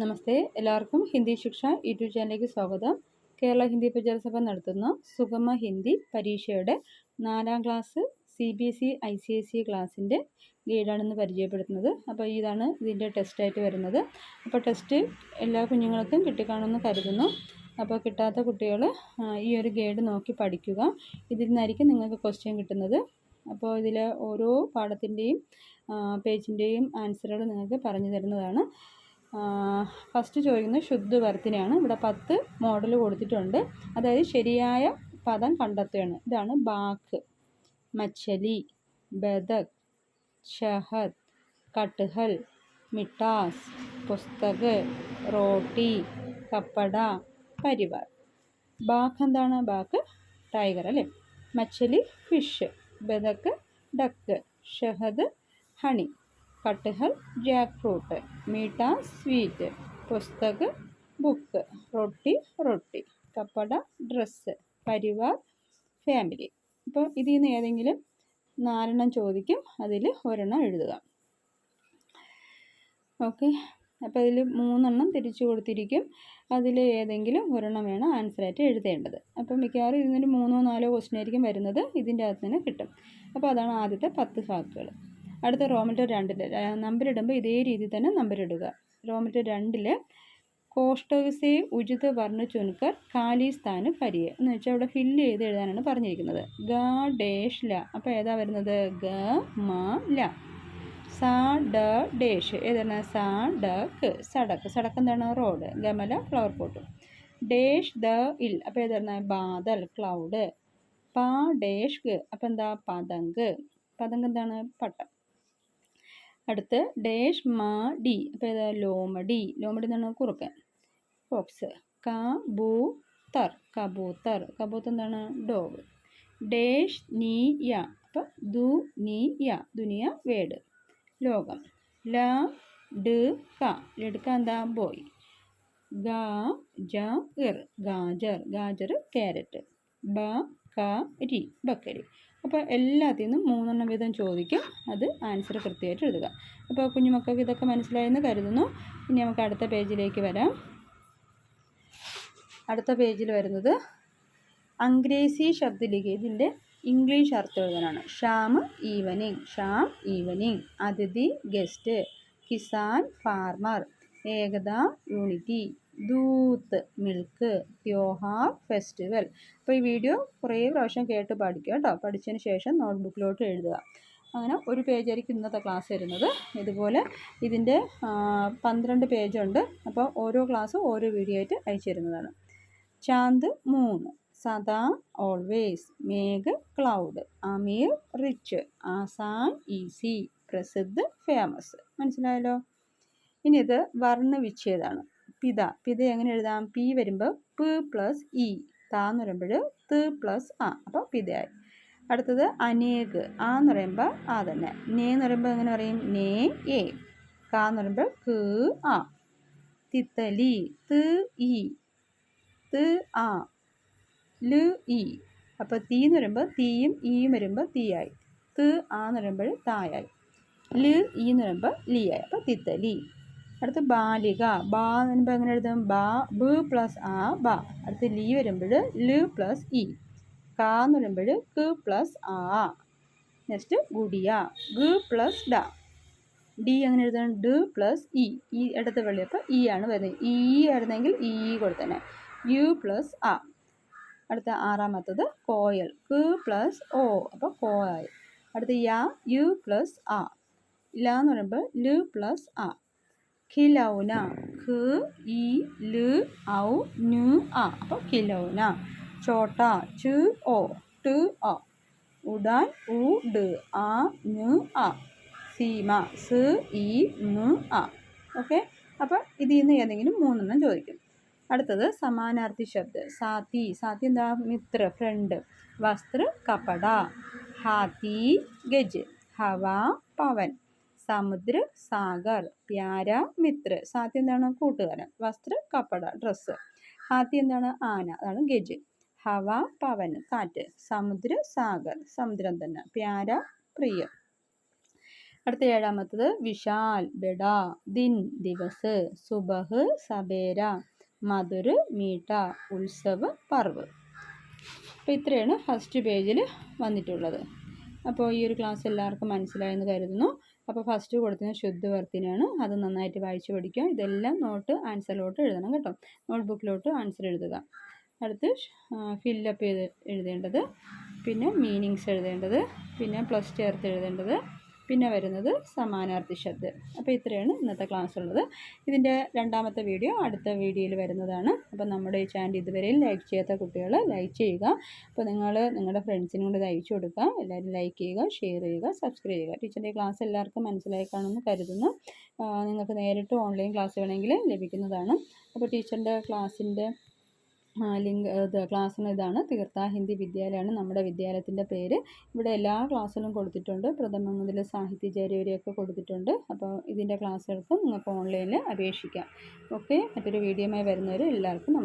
നമസ്തേ എല്ലാവർക്കും ഹിന്ദി ശിക്ഷ യൂട്യൂബ് ചാനലിലേക്ക് സ്വാഗതം. കേരള ഹിന്ദി പ്രചാരസഭ നടത്തുന്ന സുഗമ ഹിന്ദി പരീക്ഷയുടെ നാലാം class C B S E I C S E ക്ലാസ്സിന്റെ ഗൈഡാണെന്ന് പരിചയപ്പെടുത്തുന്നത്. അപ്പോൾ ഇതാണ് ഇതിന്റെ ടെസ്റ്റായിട്ട് വരുന്നത്. അപ്പോൾ ടെസ്റ്റ് എല്ലാ കുഞ്ഞുങ്ങൾക്കും കിട്ടിക്കാണെന്ന് കരുതുന്നു. അപ്പോൾ കിട്ടാത്ത കുട്ടികൾ ഈ ഒരു ഗൈഡ് നോക്കി പഠിക്കുക. ഇതിൽ നിന്നായിരിക്കും നിങ്ങൾക്ക് ക്വസ്റ്റ്യൻ കിട്ടുന്നത്. അപ്പോൾ ഇതിലെ ഓരോ പാഠത്തിന്റെയും പേജിന്റെയും ആൻസറുകൾ നിങ്ങൾക്ക് പറഞ്ഞു തരുന്നതാണ്. ഫസ്റ്റ് ചോദിക്കുന്നത് ശുദ്ധ വർത്തിനെയാണ് ഇവിടെ പത്ത് മോഡൽ കൊടുത്തിട്ടുണ്ട്. അതായത് ശരിയായ പദം കണ്ടെത്തുകയാണ്. ഇതാണ് ബാക്ക് മച്ചലി ബദക് ഷഹദ് കട്ട്ഹൽ മിട്ടാസ് പുസ്തക് റോട്ടി കപ്പട പരിവാർ. ബാക്ക് എന്താണ്? ബാക്ക് ടൈഗർ അല്ലേ? മച്ചലി ഫിഷ് ബദക്ക് ഡക്ക് ഷഹദ് ഹണി. കട്ട്ഹൽ ജാക്ക് ഫ്രൂട്ട് മീഠ സ്വീറ്റ് പുസ്തക ബുക്ക് റൊട്ടി റൊട്ടി കപ്പട ഡ്രസ്സ് പരിവാർ ഫാമിലി. അപ്പോൾ ഇതിൽ നിന്ന് ഏതെങ്കിലും നാലെണ്ണം ചോദിക്കും അതിൽ ഒരെണ്ണം എഴുതുക. ഓക്കെ. അപ്പോൾ അതിൽ മൂന്നെണ്ണം തിരിച്ചു കൊടുത്തിരിക്കും. അതിൽ ഏതെങ്കിലും ഒരെണ്ണം വേണം ആൻസറായിട്ട് എഴുതേണ്ടത്. അപ്പം മിക്കവാറും ഇതിന് മൂന്നോ നാലോ ക്വസ്റ്റ്യൻ ആയിരിക്കും വരുന്നത്. ഇതിന്റെ അകത്ത് തന്നെ കിട്ടും. അപ്പോൾ അതാണ് ആദ്യത്തെ പത്ത് വാക്കുകൾ. അടുത്ത റോമറ്റർ രണ്ടിൽ നമ്പർ ഇടുമ്പോൾ ഇതേ രീതിയിൽ തന്നെ നമ്പർ ഇടുക റോമറ്റർ രണ്ടിൽ കോഷ്ടവസെ ഉചിത വർണ ചുനുക്കർ കാലിസ്ഥാന് പരിയെ. എന്ന് വെച്ചാൽ അവിടെ ഫില്ല് ചെയ്ത് എഴുതാനാണ് പറഞ്ഞിരിക്കുന്നത്. ഗ ഡേഷ് ല അപ്പോൾ ഏതാ വരുന്നത്? ഗ മ ല. സാ ഡ ഡേഷ് ഏതാണ് സാ ഡ ക്ക്. സടക്ക്. സടക്ക് എന്താണ്? റോഡ്. ഗമല ഫ്ലവർ പോട്ട് ഡേഷ് ദ ഇൽ. അപ്പോൾ ഏതാണ് ബാദൽ ക്ലൗഡ്. പാ ഡേഷ് അപ്പോൾ എന്താ? പതങ്ക്. പതങ്ക് എന്താണ്? പട്ടം. അടുത്ത് ഡേഷ് മാ ഡി. അപ്പോൾ ഏതാ? ലോമഡി ലോമഡി എന്നാണ് കുറുക്കൻ. ഫോക്സ് കബൂത്തർ കബൂത്തർ കബൂത്തർ എന്താണ്? ഡോഗ്. ഡേഷ് യ. അപ്പോൾ ദു നീ യ. ദുനിയ വേഡ് ലോകം. ല ഡ് ക. ലഡ്ക എന്താ? ബോയ്. ഗ ജ ഇർ. ഗാജർ. ഗാജർ ക്യാരറ്റ്. ബ ക രി. ബക്കരി. അപ്പോൾ എല്ലാത്തിൽ നിന്നും മൂന്നെണ്ണം വീതം ചോദിക്കും. അത് ആൻസർ കൃത്യമായിട്ട് എഴുതുക. അപ്പോൾ കുഞ്ഞുമക്കൾക്ക് ഇതൊക്കെ മനസ്സിലായെന്ന് കരുതുന്നു. ഇനി നമുക്ക് അടുത്ത പേജിലേക്ക് വരാം. അടുത്ത പേജിൽ വരുന്നത് അംഗ്രേസി ശബ്ദലിഖ. ഇതിന്റെ ഇംഗ്ലീഷ് അർത്ഥം എഴുതാനാണ്. ഷാം ഈവനിങ് ഷാം ഈവനിങ് അതിഥി ഗസ്റ്റ് കിസാൻ ഫാർമർ ഏകത യൂണിറ്റി ദൂത്ത് മിൽക്ക് ത്യോഹാർ ഫെസ്റ്റിവൽ. അപ്പോൾ ഈ വീഡിയോ കുറേ പ്രാവശ്യം കേട്ട് പഠിക്കുക കേട്ടോ. പഠിച്ചതിന് ശേഷം നോട്ട്ബുക്കിലോട്ട് എഴുതുക. അങ്ങനെ ഒരു പേജായിരിക്കും ഇന്നത്തെ ക്ലാസ് വരുന്നത്. ഇതുപോലെ ഇതിന്റെ പന്ത്രണ്ട് പേജുണ്ട് അപ്പോൾ ഓരോ ക്ലാസ് ഓരോ വീഡിയോ ആയിട്ട് അയച്ചു തരുന്നതാണ്. ചാന്ത് മൂന്ന്. സദാ ഓൾവേസ് മേഘ് ക്ലൗഡ് അമീർ റിച്ച് ആസാൻ ഈസി പ്രസിദ്ധ് ഫേമസ് മനസ്സിലായല്ലോ? ഇനി ഇത് വർണവിച്ഛേദമാണ്. പിത. പിത എങ്ങനെ എഴുതാം? പി വരുമ്പോൾ പ് പ്ലസ് ഇ. താന്ന് പറയുമ്പോൾ ത് പ്ലസ് ആ അപ്പോൾ പിതയായി. അടുത്തത് അനേക്. ആ എന്ന് പറയുമ്പോൾ ആ തന്നെ. നേ എന്ന് പറയുമ്പോൾ എങ്ങനെ പറയും? നേ എ. കാ എന്ന് പറയുമ്പോൾ ക് ആ തിത്തലി. ത് ഇ. ത് ആ ൽ ഇ. അപ്പോൾ തീ എന്ന് പറയുമ്പോൾ തീയും ഈയും വരുമ്പോൾ തീയായി. ത് ആ എന്ന് പറയുമ്പോൾ തായായി. ൽ ഇ എന്ന് പറയുമ്പോൾ ലിയായി. അപ്പോൾ തിത്തലി. അടുത്ത് ബാലിക ബാ എന്ന് പറയുമ്പോൾ എങ്ങനെ എഴുതും? ബാ ബ് പ്ലസ് ആ ബാ. അടുത്ത് ലീ വരുമ്പോൾ ൽ പ്ലസ് ഇ. കാ എന്ന് പറയുമ്പോൾ ക് പ്ലസ് ആ. നെക്സ്റ്റ് ഗുഡിയ. ഗ പ്ലസ് ഡ. ഡി അങ്ങനെ എഴുതണം? ഡ പ്ലസ് ഇ. ഈ ഇടത്ത് വെള്ളി അപ്പോൾ ഇ ആണ് വരുന്നത്. ഇ ആയിരുന്നെങ്കിൽ ഇ കൊടുത്തന്നെ. യു പ്ലസ് ആ. അടുത്ത ആറാമത്തത് കോയൽ. ക് പ്ലസ് ഒ. അപ്പോൾ കോ ആയി. അടുത്ത യാ യു പ്ലസ് ആ. ഇല എന്ന് പറയുമ്പോൾ ലു പ്ലസ് ആ. ഖിലൗന ഖ് ഇ ൽ ഔ ന് അ. അപ്പോൾ ഖിലൗന ചോട്ട ച് ഒ ട് അ. ഉടാൻ ഉ ഡ് അ ന് അ. സീമ സ് ഇ ന് അ. ഓക്കെ? അപ്പോൾ ഇതിൽ നിന്ന് ഏതെങ്കിലും മൂന്നെണ്ണം ചോദിക്കും. അടുത്തത് സമാനാർത്ഥി ശബ്ദ. സാത്തി. സാത്തി എന്താ? മിത്ര ഫ്രണ്ട്. വസ്ത്ര കപട. ഹാത്തി ഗജ്. ഹവ പവൻ. സമുദ്ര സാഗർ പ്യാര മിത്ര. സാത്തി എന്താണ്? കൂട്ടുകാരൻ. വസ്ത്ര കപ്പട ഡ്രസ്സ് ഹാത്തി എന്താണ്? ആന. അതാണ് ഗജ്. ഹവ പവൻ. കാറ്റ്. സമുദ്ര സാഗർ. സമുദ്രം തന്നെ. പ്യാര പ്രിയ. അടുത്ത ഏഴാമത്തത് വിശാൽ ബെഡ ദിൻ ദിവസ് സുബഹ് സബേര മധുര് മീട്ട ഉത്സവ് പർവ്. അപ്പോൾ ഇത്രയാണ് ഫസ്റ്റ് പേജിൽ വന്നിട്ടുള്ളത്. അപ്പോൾ ഈ ഒരു ക്ലാസ് എല്ലാവർക്കും മനസ്സിലായെന്ന് കരുതുന്നു. അപ്പോൾ ഫസ്റ്റ് കൊടുക്കുന്ന ശുദ്ധവർത്തിനാണ് അത് നന്നായിട്ട് വായിച്ചു പഠിക്കുക. ഇതെല്ലാം നോട്ട് ആൻസറിലോട്ട് എഴുതണം കേട്ടോ. നോട്ട്ബുക്കിലോട്ട് ആൻസർ എഴുതുക. അടുത്ത് ഫില്ലപ്പ് ചെയ്ത് എഴുതേണ്ടത്. പിന്നെ മീനിങ്സ് എഴുതേണ്ടത്. പിന്നെ പ്ലസ് ചേർത്ത് എഴുതേണ്ടത്. പിന്നെ വരുന്നത് സമാനാർത്ഥി ശബ്ദം. അപ്പോൾ ഇത്രയാണ് ഇന്നത്തെ ക്ലാസ് ഉള്ളത്. ഇതിന്റെ രണ്ടാമത്തെ വീഡിയോ അടുത്ത വീഡിയോയിൽ വരുന്നതാണ്. അപ്പോൾ നമ്മുടെ ഈ ചാനൽ ഇതുവരെയും ലൈക്ക് ചെയ്യാത്ത കുട്ടികൾ ലൈക്ക് ചെയ്യുക. അപ്പോൾ നിങ്ങൾ നിങ്ങളുടെ ഫ്രണ്ട്സിനും കൂടി അയച്ചു കൊടുക്കുക. എല്ലാവരും ലൈക്ക് ചെയ്യുക ഷെയർ ചെയ്യുക സബ്സ്ക്രൈബ് ചെയ്യുക. ടീച്ചറിന്റെ ക്ലാസ് എല്ലാവർക്കും മനസ്സിലായി കാണുമെന്ന് കരുതുന്നു. നിങ്ങൾക്ക് നേരിട്ട് ഓൺലൈൻ ക്ലാസ് വേണമെങ്കിൽ ലഭിക്കുന്നതാണ്. അപ്പോൾ ടീച്ചറിന്റെ ക്ലാസ്സിന്റെ ലിങ്ക് ഇത് ക്ലാസ്സിന് ഇതാണ്. തീർത്ഥ ഹിന്ദി വിദ്യാലയമാണ് നമ്മുടെ വിദ്യാലയത്തിന്റെ പേര്. ഇവിടെ എല്ലാ ക്ലാസ്സിലും കൊടുത്തിട്ടുണ്ട്. പ്രഥമ മുതൽ സാഹിത്യചാര്യ വരെയൊക്കെ കൊടുത്തിട്ടുണ്ട്. അപ്പോൾ ഇതിന്റെ ക്ലാസ്സുകൾക്കും നിങ്ങൾക്ക് ഓൺലൈനിൽ അപേക്ഷിക്കാം. ഓക്കെ? മറ്റൊരു വീഡിയോയുമായി വരുന്നവർ എല്ലാവർക്കും